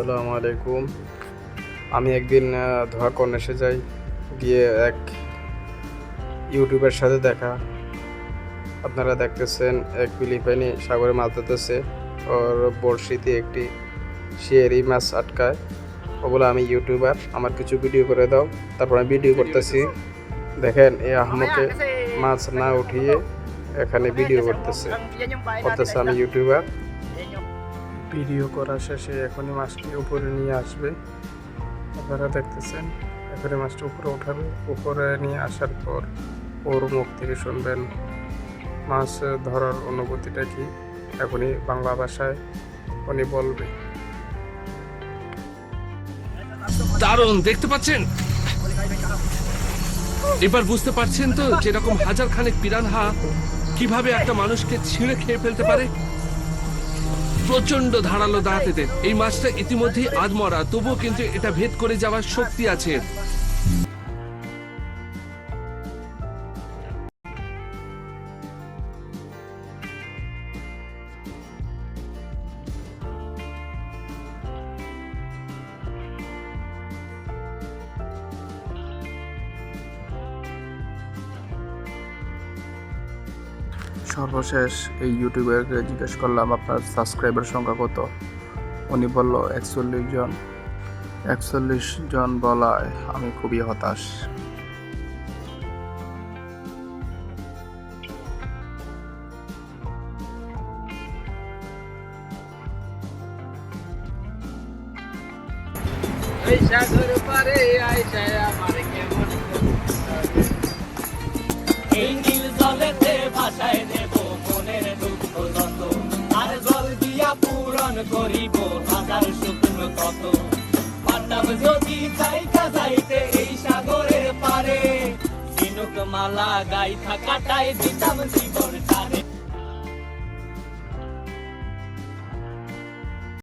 আসসালামু আলাইকুম। আমি একদিন ধোয়াকন এসে যাই গিয়ে এক ইউটিউবের সাথে দেখা। আপনারা দেখতেছেন এক ফিলিপাইনি সাগরে মাছ ধরতেছে। ওর বড়শিতে একটি শিয়ারি মাছ আটকায়। ও বলে আমি ইউটিউবার আমার কিছু ভিডিও করে দাও। তারপর আমি ভিডিও করতেছি। দেখেন এই আহমকে মাছ না উঠিয়ে এখানে ভিডিও করতেছে। করতেছে আমি ইউটিউবার। ভিডিও করা শেষে এখনই মাছটি উপরে নিয়ে আসবে। আপনারা দেখতেছেন এখনই মাছটি উপরে উঠাবে। উপরে নিয়ে আসার পর ওর মুখ থেকে শুনবেন, মাছ ধরার অনুভূতিটা কি? এখনই বাংলা ভাষায় উনি বলবে। দারুণ, দেখতে পাচ্ছেন? এবার বুঝতে পারছেন তো, যেরকম হাজার খানেক পিরানহা কীভাবে একটা মানুষকে ছিঁড়ে খেয়ে ফেলতে পারে? প্রচণ্ড ধারালো দাঁতেতে এই মাছটা ইতিমধ্যেই আধমরা তবুও কিন্তু এটা ভেদ করে যাওয়ার শক্তি আছে। সর্বশেষ এই ইউটিউবারকে জিজ্ঞেস করলাম আপনার সাবস্ক্রাইবার সংখ্যা কত? উনি বলল একচল্লিশ জন। একচল্লিশ জন বলায় আমি খুবই হতাশ। এই নীল জলেতে জল পূরণ করিব, হাজার স্বপ্ন কত? পাতাম যদি যাইতা যাইতে এই সাগরের পারে দিনুক মালা গাইথা কাটাই দিতাম জীবন তারে।